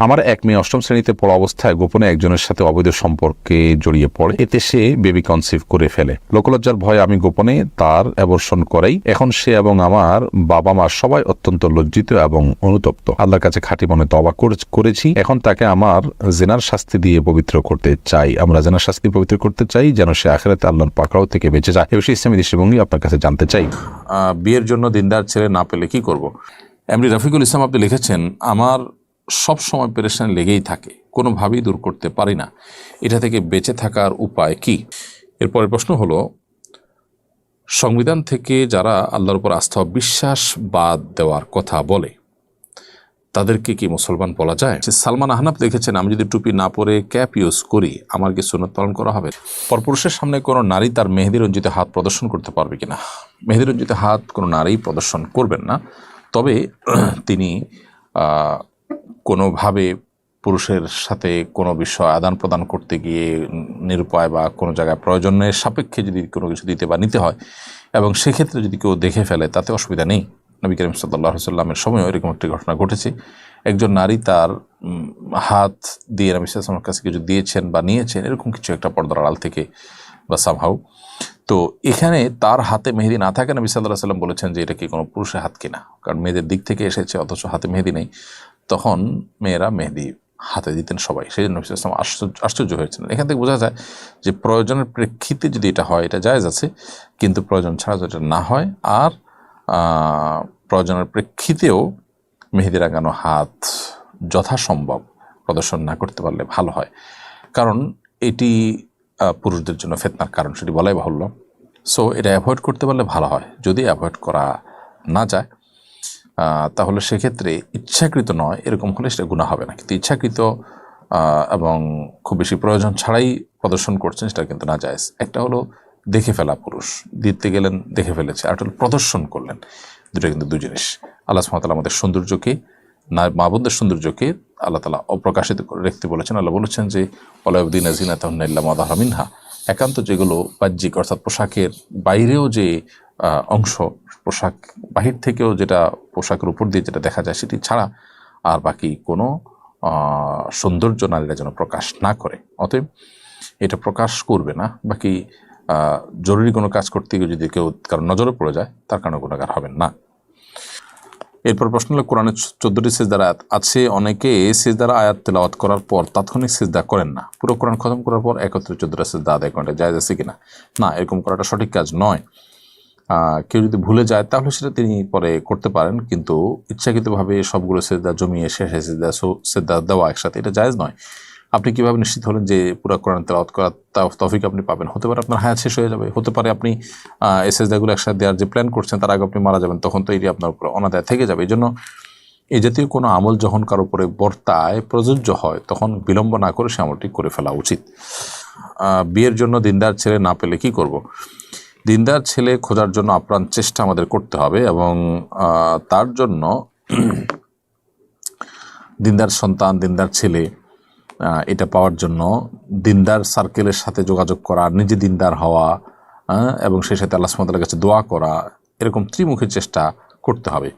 আমার এক মেয়ে অষ্টম শ্রেণীতে পড়া অবস্থায় গোপনে একজনের সাথে অবৈধ সম্পর্কে জড়িয়ে পড়ে। এতে সে বেবি কনসিভ করে ফেলে। লোকলজ্জার ভয়ে আমি গোপনে তার অ্যাবর্ষণ করাই। এখন সে এবং আমার বাবা মা সবাই অত্যন্ত লজ্জিত এবং অনুতপ্ত। আল্লাহর কাছে খাঁটি মনে তবা করে- করেছি। এখন তাকে আমার জেনার শাস্তি দিয়ে পবিত্র করতে চাই। আমরা জেনার শাস্তি পবিত্র করতে চাই যেন সে আখেরাতে আল্লাহর পাকড়াও থেকে বেঁচে যায়। এ বিষয়ে ইসলামী দৃষ্টিভঙ্গি আপনার কাছে জানতে চাই। বিয়ের জন্য দিনদার ছেলে না পেলে কি করব? এমনি রফিকুল ইসলাম আপনি লিখেছেন, আমার সব সময় পেরেশান লেগেই থাকে, কোনোভাবেই দূর করতে পারি না। এটা থেকে বেঁচে থাকার উপায় কি? এরপরের প্রশ্ন হলো, সংবিধান থেকে যারা আল্লাহর উপর আস্থা বিশ্বাস বাদ দেওয়ার কথা বলে, তাদেরকে কি মুসলমান বলা যায়? সালমান আহনাফ দেখেছেন আমি যদি টুপি না পরে ক্যাপ ইউজ করি, আমার কি সুনত পালন করা হবে? পরপুরুষের সামনে কোনো নারী তার মেহেদি রঞ্জিত হাত প্রদর্শন করতে পারবে কিনা? মেহেদি রঞ্জিত হাত কোনো নারী প্রদর্শন করবেন না। তবে তিনি কোনোভাবে পুরুষের সাথে কোনো বিষয় আদান প্রদান করতে গিয়ে নিরুপায় বা কোনো জায়গায় প্রয়োজনের সাপেক্ষে যদি কোনো কিছু দিতে বা নিতে হয়, এবং সেক্ষেত্রে যদি কেউ দেখে ফেলে, তাতে অসুবিধা নেই। নবী করিম সাল্লাহ সাল্লামের সময়ও এরকম একটি ঘটনা ঘটেছে। একজন নারী তার হাত দিয়ে নবী সাল্লামের কাছে কিছু দিয়েছেন বা নিয়েছেন, এরকম কিছু একটা পর্দার আড়াল থেকে বা সামহাউ তো এখানে তার হাতে মেহেদি না থাকে নবী সাল্লাহ সাল্লাম বলেছেন যে এটা কি কোনো পুরুষের হাত কিনা? কারণ মেয়েদের দিক থেকে এসেছে, অথচ হাতে মেহেদি নেই। তখন মেয়েরা মেহেদি হাতে দিতেন সবাই। সেই জন্য সাল্লাল্লাহু আশ্চর্য হয়েছিলেন। এখান থেকে বোঝা যায় যে প্রয়োজনের প্রেক্ষিতে যদি এটা হয়, এটা জায়জ আছে, কিন্তু প্রয়োজন ছাড়া যদি না হয়, আর প্রয়োজনের প্রেক্ষিতেও মেহেদি রাঙানো হাত যথাসম্ভব প্রদর্শন না করতে পারলে ভালো হয়। কারণ এটি পুরুষদের জন্য ফেতনার কারণ, সেটি বলাই বাহুল্য। সো এটা অ্যাভয়েড করতে পারলে ভালো হয়। যদি অ্যাভয়েড করা না যায় তাহলে সেক্ষেত্রে ইচ্ছাকৃত নয়, এরকম হলে সেটা গুণা হবে না। কিন্তু ইচ্ছাকৃত এবং খুব বেশি প্রয়োজন ছাড়াই প্রদর্শন করছেন সেটা কিন্তু না যায় একটা হলো দেখে ফেলা পুরুষ। দিতে গেলেন, দেখে ফেলেছে। আর হলো প্রদর্শন করলেন। দুটো কিন্তু দু জিনিস। আল্লাহ সুমতাল আমাদের সৌন্দর্যকে, না মা বোনদের সৌন্দর্যকে আল্লাহ তালা অপ্রকাশিত করে রাখতে বলেছেন। আল্লাহ বলেছেন যে অলাউদ্দিন আজিনা তাহ্লা মাদাহা মিনহা। একান্ত যেগুলো বাহ্যিক, অর্থাৎ পোশাকের বাইরেও যে অংশ, পোশাক বাহির থেকেও যেটা পোশাকের উপর দিয়ে যেটা দেখা যায় সেটি ছাড়া আর বাকি কোনো সৌন্দর্য নারীরা যেন প্রকাশ না করে। অতএব এটা প্রকাশ করবে না। বাকি জরুরি কোনো কাজ করতে গিয়ে যদি কেউ কারও নজরে পড়ে যায়, তার কারণে গুণাগার হবেন না। এরপর প্রশ্ন হলো, কোরআনের চোদ্দটি সেজদার আয়াত আছে। অনেকে সেজদার আয়াত তেলাওয়াত করার পর তাৎক্ষণিক সেজদা করেন না। পুরো কোরআন খতম করার পর একত্রে চোদ্দটা সেজদা আদায় করাটা জায়জ আছে কিনা? না, এরকম করাটা সঠিক কাজ নয়। কেউ যদি ভুলে যায়, তাহলে সেটা তিনি পরে করতে পারেন, কিন্তু ইচ্ছাকৃতভাবে সবগুলো সেজদা জমিয়ে শেষে সেজদা সেজদা দেওয়া একসাথে এটা জায়েজ নয়। আপনি কীভাবে নিশ্চিত হলেন যে পুরো কোরআন তেলাওয়াত করার তৌফিক আপনি পাবেন? হতে পারে আপনার হায়াত শেষ হয়ে যাবে। হতে পারে আপনি সেজদাগুলো একসাথে দেওয়ার যে প্ল্যান করছেন, তার আগে আপনি মারা যাবেন, তখন তো এটি আপনার উপর অনাদায় থেকে যাবে। এই জন্য এই জাতীয় কোনো আমল যখন কারও উপরে বর্তায়, প্রযোজ্য হয়, তখন বিলম্ব না করে সে আমলটি করে ফেলা উচিত। বিয়ের জন্য দিনদার ছেলে না পেলে কি করব। দিনদার ছেলে খোঁজার জন্য আপ্রাণ চেষ্টা আমাদের করতে হবে এবং তার জন্য দিনদার সন্তান, দিনদার ছেলে এটা পাওয়ার জন্য দিনদার সার্কেলের সাথে যোগাযোগ করা, নিজে দিনদার হওয়া এবং সেই সাথে আল্লাহ সুমতালের কাছে দোয়া করা, এরকম ত্রিমুখী চেষ্টা করতে হবে।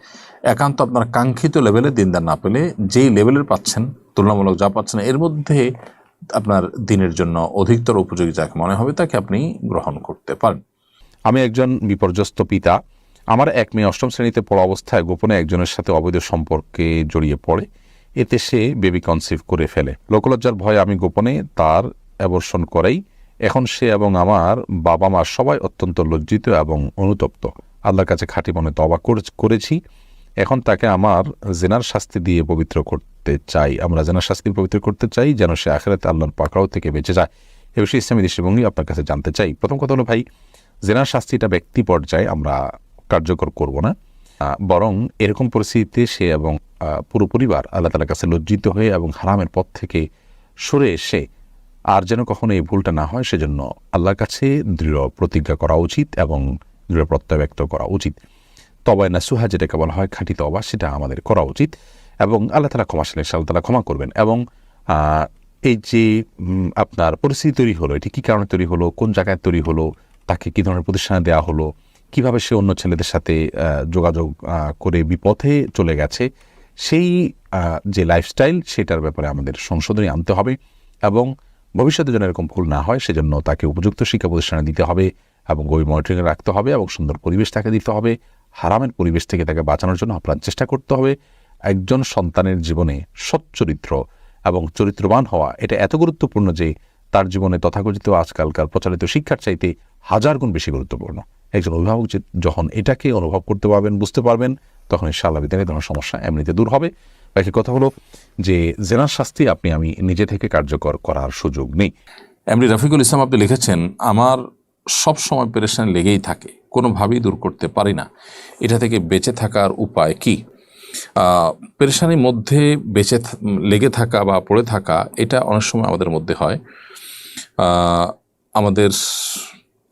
একান্ত আপনার কাঙ্ক্ষিত লেভেলে দিনদার না পেলে যেই লেভেলের পাচ্ছেন, তুলনামূলক যা পাচ্ছেন, এর মধ্যে আপনার দিনের জন্য অধিকতর উপযোগী যাকে মনে হবে তাকে আপনি গ্রহণ করতে পারেন। আমি একজন বিপর্যস্ত পিতা। আমার এক মেয়ে অষ্টম শ্রেণীতে পড়া অবস্থায় গোপনে একজনের সাথে অবৈধ সম্পর্কে জড়িয়ে পড়ে। এতে সে বেবি কনসিভ করে ফেলে। লোকলজ্জার ভয়ে আমি গোপনে তার অ্যাবর্ষণ করাই। এখন সে এবং আমার বাবা মা সবাই অত্যন্ত লজ্জিত এবং অনুতপ্ত। আল্লাহর কাছে খাঁটি মনে তবা করে- করেছি। এখন তাকে আমার জেনার শাস্তি দিয়ে পবিত্র করতে চাই। আমরা জেনার শাস্তি পবিত্র করতে চাই যেন সে আখেরাতে আল্লাহর পাকড়াও থেকে বেঁচে যায়। এ বিষয়ে ইসলামী দৃষ্টিভঙ্গি আপনার কাছে জানতে চাই। প্রথম কথা হলো, ভাই জেনার শাস্তিটা ব্যক্তি পর্যায়ে আমরা কার্যকর করব না। বরং এরকম পরিস্থিতিতে সে এবং পুরো পরিবার আল্লাহ তালার কাছে লজ্জিত হয়ে এবং হারামের পথ থেকে সরে এসে আর যেন কখনো এই ভুলটা না হয়, সেজন্য আল্লাহর কাছে দৃঢ় প্রতিজ্ঞা করা উচিত এবং দৃঢ় প্রত্যয় ব্যক্ত করা উচিত। তবায় না সুহা যেটাকে বলা হয়, খাঁটি তবা সেটা আমাদের করা উচিত এবং আল্লাহ তালা ক্ষমাশীল আল্লাহ তালা ক্ষমা করবেন এবং এই যে আপনার পরিস্থিতি তৈরি হলো, এটি কী কারণে তৈরি হলো, কোন জায়গায় তৈরি হলো তাকে কী ধরনের প্রতিষ্ঠানে দেওয়া হলো? কীভাবে সে অন্য ছেলেদের সাথে যোগাযোগ করে বিপথে চলে গেছে? সেই যে লাইফস্টাইল সেটার ব্যাপারে আমাদের সংশোধনী আনতে হবে এবং ভবিষ্যতে যেন এরকম ভুল না হয়, সেজন্য তাকে উপযুক্ত শিক্ষা প্রতিষ্ঠানে দিতে হবে এবং গভীর মনিটরিংয়ে রাখতে হবে এবং সুন্দর পরিবেশ তাকে দিতে হবে। হারামের পরিবেশ থেকে তাকে বাঁচানোর জন্য আপ্রাণ চেষ্টা করতে হবে। একজন সন্তানের জীবনে সচ্চরিত্র এবং চরিত্রবান হওয়া, এটা এত গুরুত্বপূর্ণ যে তার জীবনে তথাকথিত আজকালকার প্রচারিত শিক্ষার চাইতে হাজার গুণ বেশি গুরুত্বপূর্ণ। একজন অভিভাবক যখন এটাকে অনুভব করতে পারবেন, বুঝতে পারবেন, তখন ইনশাআল্লাহ বিদ্যালয় ধরনের সমস্যা এমনিতে দূর হবে। বাকি কথা হলো যে, জেনার শাস্তি আপনি, আমি নিজে থেকে কার্যকর করার সুযোগ নেই। এমনি রফিকুল ইসলাম আপনি লিখেছেন, আমার সব সময় পেরেশান লেগেই থাকে, কোনোভাবেই দূর করতে পারি না। এটা থেকে বেঁচে থাকার উপায় কি? পেরেশানির মধ্যে বেঁচে লেগে থাকা বা পড়ে থাকা এটা অনেক সময় আমাদের মধ্যে হয়। আমাদের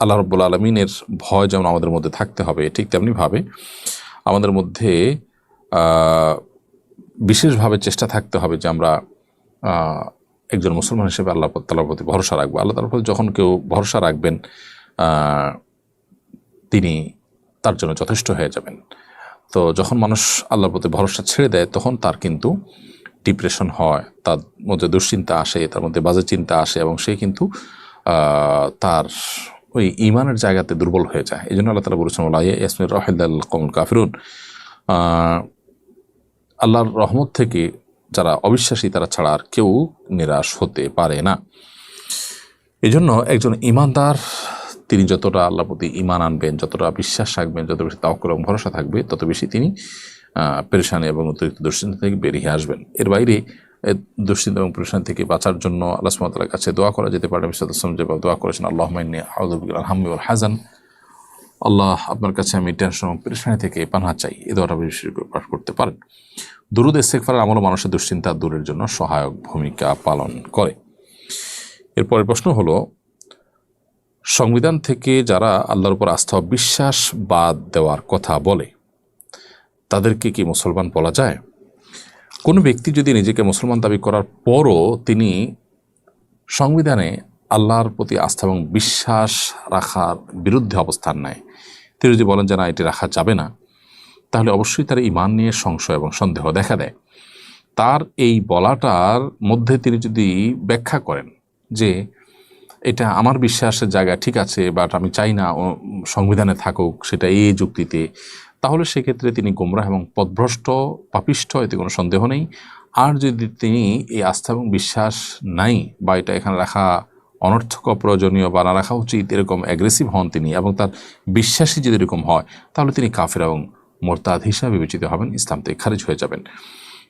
আল্লাহ রব্বুল আলমিনের ভয় যেমন আমাদের মধ্যে থাকতে হবে, ঠিক তেমনিভাবে আমাদের মধ্যে বিশেষভাবে চেষ্টা থাকতে হবে যে আমরা একজন মুসলমান হিসেবে আল্লাহ তালার প্রতি ভরসা রাখব। আল্লাহ তালার প্রতি যখন কেউ ভরসা রাখবেন তিনি তার জন্য যথেষ্ট হয়ে যাবেন। তো যখন মানুষ আল্লাহর প্রতি ভরসা ছেড়ে দেয়, তখন তার কিন্তু ডিপ্রেশন হয়। তার মধ্যে দুশ্চিন্তা আসে, তার মধ্যে বাজে চিন্তা আসে এবং সে কিন্তু তার ওই ইমানের জায়গাতে দুর্বল হয়ে যায়। এই জন্য আল্লাহ তালা বলেছেন ওলা ইয়াসমির রাহিদাল কমল কাফিরুন। আল্লাহর রহমত থেকে যারা অবিশ্বাসী, তারা ছাড়া আর কেউ নিরাশ হতে পারে না। এই জন্য একজন ইমানদার তিনি যতটা আল্লাহ প্রতি ইমান আনবেন, যতটা বিশ্বাস রাখবেন, যত বেশি তাওকুল এবং ভরসা থাকবে, তত বেশি তিনি পেরেশানি এবং অতিরিক্ত দুশ্চিন্তা থেকে বেরিয়ে আসবেন। এর বাইরে দুশ্চিন্তা এবং পেরেশানি থেকে বাঁচার জন্য আল্লাহ সুমতালার কাছে দোয়া করা যেতে পারে। বিশ্বম যেভাবে দোয়া করেছেন আল্লাহ আউদুল আলহামি হাজান আল্লাহ আপনার কাছে আমি টেনশন এবং পেরেশানি থেকে পানা চাই। এ দোয়াটা বেশি পাঠ করতে পারেন। দুরুদ ইস্তেকফারের আমল মানুষের দুশ্চিন্তা দূরের জন্য সহায়ক ভূমিকা পালন করে। এরপরের প্রশ্ন হলো সংবিধান থেকে যারা আল্লাহর উপর আস্থা বিশ্বাস বাদ দেওয়ার কথা বলে, তাদেরকে কি মুসলমান বলা যায়? কোনো ব্যক্তি যদি নিজেকে মুসলমান দাবি করার পরও তিনি সংবিধানে আল্লাহর প্রতি আস্থা এবং বিশ্বাস রাখার বিরুদ্ধে অবস্থান নেয়, তিনি যদি বলেন যে না, এটি রাখা যাবে না, তাহলে অবশ্যই তার ইমান নিয়ে সংশয় এবং সন্দেহ দেখা দেয়। তার এই বলাটার মধ্যে তিনি যদি ব্যাখ্যা করেন যে এটা আমার বিশ্বাসের জায়গা, ঠিক আছে বাট আমি চাই না সংবিধানে থাকুক সেটা এই যুক্তিতে। তাহলে সেক্ষেত্রে তিনি গোমরাহ এবং পদভ্রষ্ট, পাপিষ্ঠ, এতে কোনো সন্দেহ নেই। আর যদি তিনি এই আস্থা এবং বিশ্বাস নাই বা এটা এখানে রাখা অনর্থক, অপ্রয়োজনীয় বা না রাখা উচিত, এরকম অ্যাগ্রেসিভ হন তিনি এবং তার বিশ্বাসী যদি এরকম হয়, তাহলে তিনি কাফের এবং মোরতাদ হিসাবে বিবেচিত হবেন, ইসলাম থেকে খারিজ হয়ে যাবেন।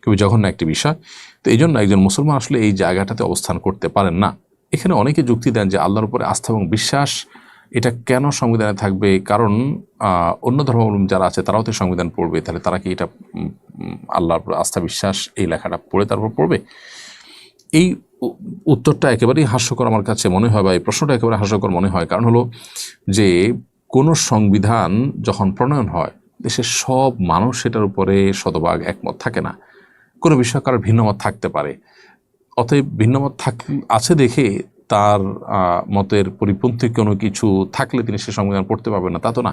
খুবই জঘন্য একটি বিষয়। তো এই জন্য একজন মুসলমান আসলে এই জায়গাটাতে অবস্থান করতে পারেন না। এখানে অনেকে যুক্তি দেন যে আল্লাহর উপরে আস্থা এবং বিশ্বাস, এটা কেন সংবিধানে থাকবে? কারণ অন্য ধর্মাবলম্বী যারা আছে, তারাও তো সংবিধান পড়বে। তাহলে তারা কি এটা আল্লাহর আস্থা, বিশ্বাস, এই লেখাটা পড়ে তারপর পড়বে? এই উত্তরটা একেবারেই হাস্যকর আমার কাছে মনে হয় বা এই প্রশ্নটা একেবারে হাস্যকর মনে হয়। কারণ হলো যে, কোনো সংবিধান যখন প্রণয়ন হয়, দেশের সব মানুষ সেটার উপরে শতভাগ একমত থাকে না। কোনো বিষয় কারোর ভিন্নমত থাকতে পারে। অতএব ভিন্নমত থাক, আছে দেখে তার মতের পরিপন্থী কোনো কিছু থাকলে তিনি সে সংবিধান পড়তে পারবেন না, তা তো না।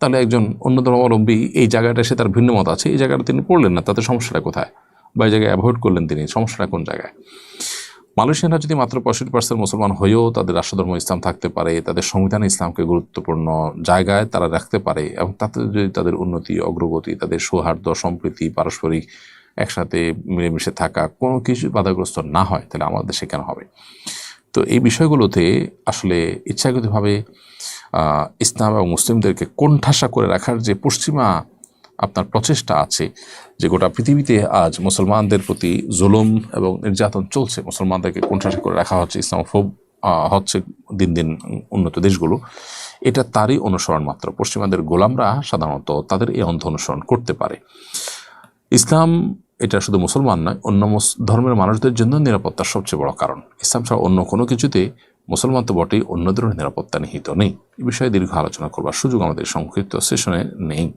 তাহলে একজন অন্য ধর্মাবলম্বী এই জায়গাটা সে তার ভিন্নমত আছে, এই জায়গাটা তিনি পড়লেন না, তাতে সমস্যাটা কোথায়? বা এই জায়গায় অ্যাভয়েড করলেন তিনি, সমস্যাটা কোন জায়গায়? মালয়েশিয়ানরা যদি মাত্র পঁয়ষট্টি পার্সেন্ট মুসলমান হয়েও তাদের রাষ্ট্রধর্ম ইসলাম থাকতে পারে, তাদের সংবিধানে ইসলামকে গুরুত্বপূর্ণ জায়গায় তারা রাখতে পারে, এবং তাতে যদি তাদের উন্নতি, অগ্রগতি, তাদের সৌহার্দ্য, সম্প্রীতি, পারস্পরিক একসাথে মিলেমিশে থাকা কোনো কিছু বাধাগ্রস্ত না হয় তাহলে আমাদের দেশে কেন হবে? তো এই বিষয়গুলোতে আসলে ইচ্ছাকৃতভাবে ইসলাম এবং মুসলিমদেরকে কোণঠাসা করে রাখার যে পশ্চিমা আপনার প্রচেষ্টা আছে যে গোটা পৃথিবীতে আজ মুসলমানদের প্রতি জুলুম এবং নির্যাতন চলছে মুসলমানদেরকে কোণঠাসা করে রাখা হচ্ছে ইসলামোফোব আহ, হচ্ছে দিন দিন উন্নত দেশগুলো এটা তারই অনুসরণ মাত্র। পশ্চিমাদের গোলামরা সাধারণত তাদের এই অন্ধ অনুসরণ করতে পারে। ইসলাম এটা শুধু মুসলমান নয়, অন্য ধর্মের মানুষদের জন্য নিরাপত্তার সবচেয়ে বড় কারণ। ইসলাম ছাড়া অন্য কোনো কিছুতে মুসলমান তো বটেই অন্যদেরও নিরাপত্তা নিহিত নেই। এ বিষয়ে দীর্ঘ আলোচনা করবার সুযোগ আমাদের সংক্ষিপ্ত সেশনে নেই।